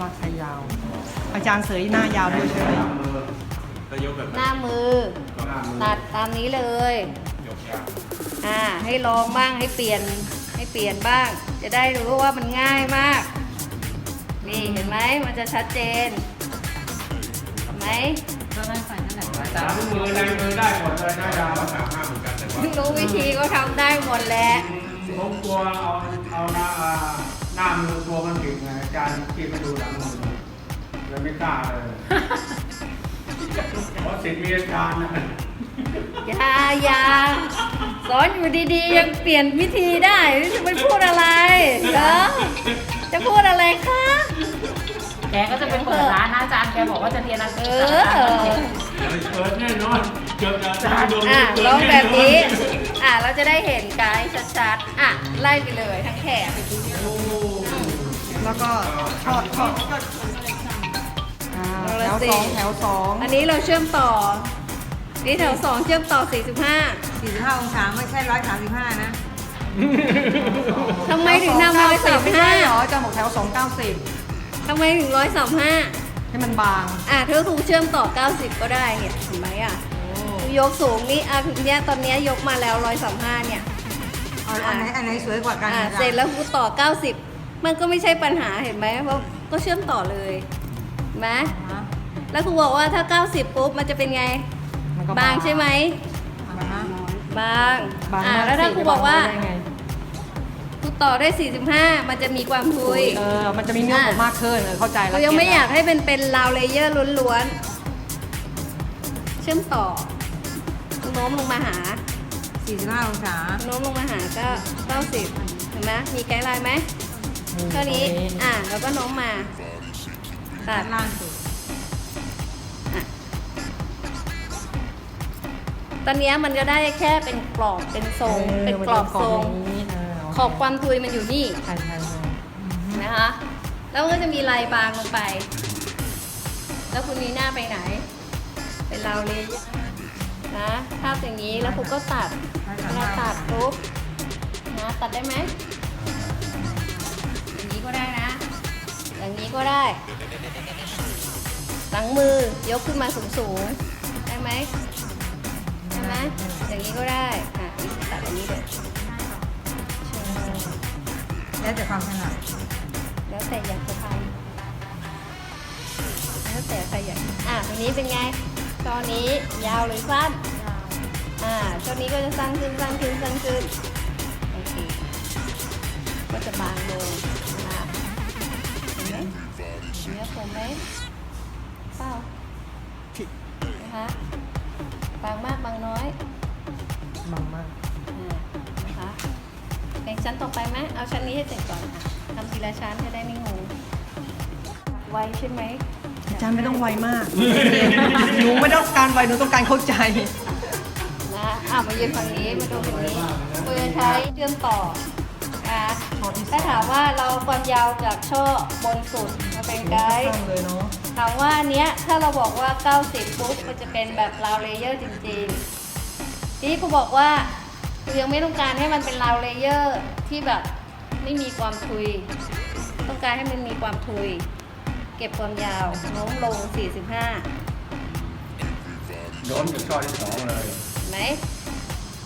ลากไซยาว อาจารย์เสยหน้ายาวด้วยใช่ไหมจะยกแบบหน้ามือ ตัดตามนี้เลย ยกยากอ่าให้ลองบ้างให้เปลี่ยนให้เปลี่ยนบ้าง จะได้รู้ว่ามันง่ายมาก นี่เห็นไหมมันจะชัดเจนเห็นไหมก็ได้ใส่นั่นแหละสามมือในมือได้หมดเลยหน้ายาวสามห้าเหมือนกันแต่ว่ารู้วิธีก็ทำได้หมดแหละผมกลัวเอาเอาหน้า อ่าหน้ามือกลัวมันถึงไงอาจารย์ที่ไปดูหลังมือเลยไม่กล้าเลยเพราะสิทธิ์มีอาจารย์นะอย่าอย่าสอนอยู่ดีๆ ยังเปลี่ยนวิธีได้จะไปพูดอะไรเหรอจะพูดอะไรคะแกก็จะไปเปิดร้านนะอาจารย์แกบอกว่าจะเรียนอังกเอฤษอเปิดแน่นอนเกือบจะโดนอะเปิดลองน่นนแบบนี้ อะเราจะได้เห็นไกด์ชัดๆ อะ ไล่ไปเลยทั้งแถบ แล้วก็ทอดทอดอ่าแถวสองแถวสองอันนี้เราเชื่อมต่อ นี่แถวสองเชื่อมต่อ 45 45 องศาไม่ใช่ 135 นะทำไมถึงนำมาแถวสองเก้าสิบไม่ใช่เหรอ135อาจารย์บอกแถวสองเก้าสิบทำไมถึง 135 ให้มันบาง อะเธอถูกเชื่อมต่อ 90 ก็ได้เนี่ยเห็นไหมอะ ยกสูงนี่อะถึงเนี้ยตอนเนี้ยยกมาแล้ว 135 เนี่ยเอาอันไหนอันไหนสวยกว่ากันอะอาจารย์เสร็จแล้วกูต่อ 90 มันก็ไม่ใช่ปัญหาเห็นไหมเพราะก็เชื่อมต่อเลยเห็นไหมอ่าแล้วครูบอกว่าถ้า 90 ปุ๊บมันจะเป็นไง มันก็บางใช่ไหมอ่าฮะบางบางอะมากแล้วถ้าสิครูบอกว่าจะบงได้ไงครูต่อได้ 45 มันจะมีความทุย เออ มันจะมีเนื้อผมมากขึ้นเออเข้าใจแล้เราวยังไม่เก็ตอยากให้เป็นเป็นราวเลเยอร์ล้วนๆ เชื่อมต่อ โน้มลงมาหา 45องศาโน้มลงมาหาก็ 90 เห็นไหมมีไกด์ไลน์ไหมนี่ เท่านี้ตรงอะ แล้วก็โน้มมาตัด้าดนล่างสุดตอนเนี้ยมันก็ได้แค่เป็นกรอบ เป็นทรงออเป็นกรอบทรงมันเป็นกรอบอย่างนี้เออขอบความทุยมันอยู่นี่ ใช่ใช่ใช่นะคะ แล้วมันก็จะมีลายบางลงไป แล้วคุณนีหน้าไปไหน เป็นราวเลยนะภาพอย่างนี้ แล้วคุณก็ตัดเวลาตัดปุ๊บนะ ตัดได้ไหมอย่าง นี้ก็ได้นะ อย่างนี้ก็ได้ หลังมือยกขึ้นมาสูงสูงๆได้ไหมได้ไหมอย่างนี้ก็ได้อะตัดอันนี้เด็ดแล้วแต่ความถนัดแล้วแต่อยากจะทำแล้วแต่ใครอยากอะตรงนี้เป็นไงตอนนี้ยาวหรือสั้นอ่าช่วงนี้ก็จะสั้นขึ้นสั้นขึ้นสั้นขึ้น โอเค ก็จะบางลง เนเนื้อผมไหมเปล่านะคะบางมากบางน้อยบางมากนะคะในชั้นต่อไปไหมเอาชั้นนี้ให้เสร็จก่อนค่ะทำทีละชั้นจะได้ไม่งงไวใช่ไหมอาจารย์ไม่ต้องไวมาก หนูไม่ต้องการไวหนูต้องการเข้าใจนะอะมายืนฝั่งนี้มาดูฝั่งนี้ปืนใช้เชื่อมต่อนะ ถ้าถามว่าเราความยาวจากช่อบนสุดมาเป็นไกด์เลยเนาะถามว่าอันเนี้ยถ้าเราบอกว่า 90 ปุ๊บมันจะเป็นแบบราวเลเยอร์จริงๆ ทีนี้กูบอกว่ากูยังไม่ต้องการให้มันเป็นราวเลเยอร์ที่แบบไม่มีความทุย ต้องการให้มันมีความทุย เก็บความยาวโน้มลง 45โดนกับช่อที่สองเลยเห็นไหม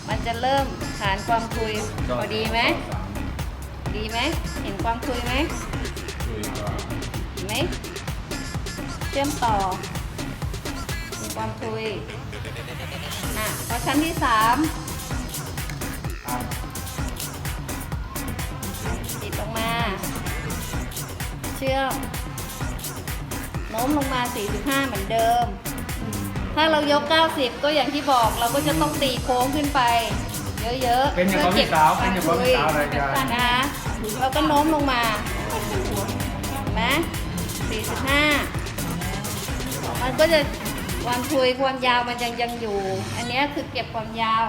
มันจะเริ่มฐานความทุยพอดีไหม ดีไหม เห็นความทุยไหมเห็นไหม เชื่อมต่อมีความทุยอะพอชั้นที่สามติดลงมา เชื่อมโน้มลงมา 45 เหมือนเดิม ถ้าเรายก 90 ก็อย่างที่บอกเราก็จะต้องตีโค้งขึ้นไป เยอะๆเป็นอย่างของพี่สาวเป็นอย่างของพี่สาวเลยอาจารย์นะคะ เราก็โน้มลงมาเห็นไหม45มันก็จะความทุยความยาวมันยังยังอยู่ อันนี้คือเก็บความยาว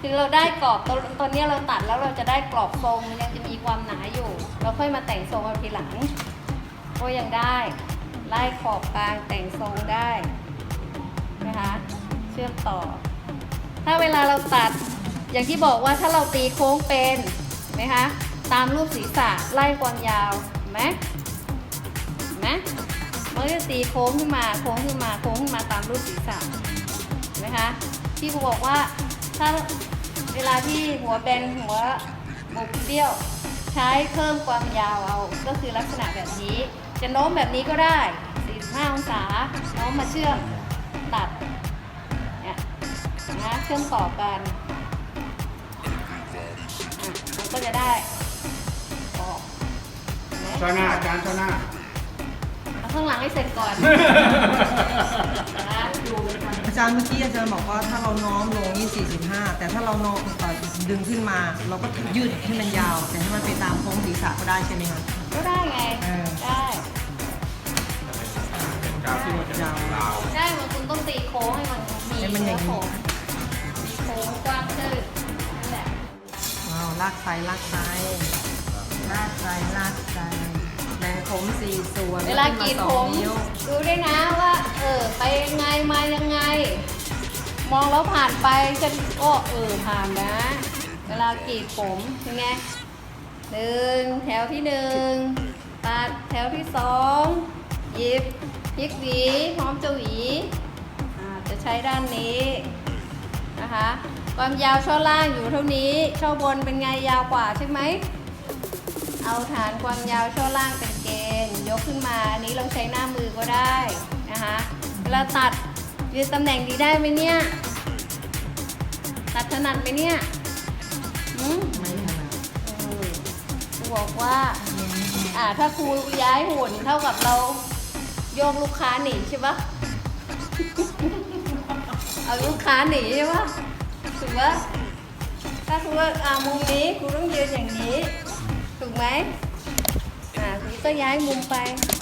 คือเราได้กรอบตอนตอนนี้เราตัดแล้วเราจะได้กรอบทรงมันยังจะมีความหนาอยู่ เราค่อยมาแต่งทรงเอาทีหลังก็ยังได้ ไล่ขอบกลางแต่งทรงได้นะคะเชื่อมต่อ ถ้าเวลาเราตัดอย่างที่บอกว่าถ้าเราตีโค้งเป็นไหมคะ ตามรูปศีรษะไล่ความยาวเห็นไหมเห็นไหมไหมมันก็จะตีโค้งขึ้นมาโค้งขึ้นมาโค้งขึ้นมาตามรูปศีรษะเห็นไหมคะที่ครูบอกว่าถ้าเวลาที่หัวแบนหัวบุกเบี้ยว ใช้เพิ่มความยาวเอาก็คือลักษณะแบบนี้ จะโน้มแบบนี้ก็ได้ 45 องศาโน้มมาเชื่อมตัดเนี่ยนะเชื่อมต่อกันมันก็จะได้ เห็นไหมช่อหน้าอาจารย์ช่อหน้า เอาข้างหลังให้เสร็จก่อนนะดูเลยค่ะอาจารย์เมื่อกี้อาจารย์บอกว่าถ้าเราน้อมลงนี่ 45 แต่ถ้าเราน้อมเอ่อดึงขึ้นมา เราก็ยืดให้มันยาว แต่ให้มันไปตามโค้งศีรษะก็ได้ใช่ไหมคะ ก็ได้ไง เออ ได้กราฟที่มันจะเป็นลาว ได้มันคุณต้องตีโค้งให้มันมีให้มันอย่างนี้โค้งมีโค้งกว้างขึ้นนั่นแหละ ว้าวลากไซลากไซ ลากไซลากไซแบ่งผมสี่ส่วนเวลากรีดผมขึ้นมาสองนิ้วดูด้วยนะว่า เออ ไปยังไงมายังไง มองแล้วผ่านไปฉันก็เออผ่านนะ เวลากรีดผมยังไงหนึ่งแถวที่หนึ่งตัดแถวที่สองหยิบพลิกหวีพร้อมจะหวีอ่าจะใช้ด้านนี้นะคะ ความยาวช่อล่างอยู่เท่านี้ช่อบนเป็นไงยาวกว่าใช่ไหม เอาฐานความยาวช่อล่างเป็นเกณฑ์ ยกขึ้นมาอันนี้เราใช้หน้ามือก็ได้นะคะเวลาตัดยืนตำแหน่งดีได้ไหมเนี่ย ตัดถนัดไหมเนี่ยอืมไม่ถนัดเออครูบอกว่า อ่า ถ้าครูย้ายหุ่นเท่ากับเราโยกลูกค้าหนีใช่ปะเอาลูกค้าหนีใช่ปะถูกปะถ้าครูว่าอ่ามุมนี้ครูต้องยืนอย่างนี้ ถูกไหมอ่าค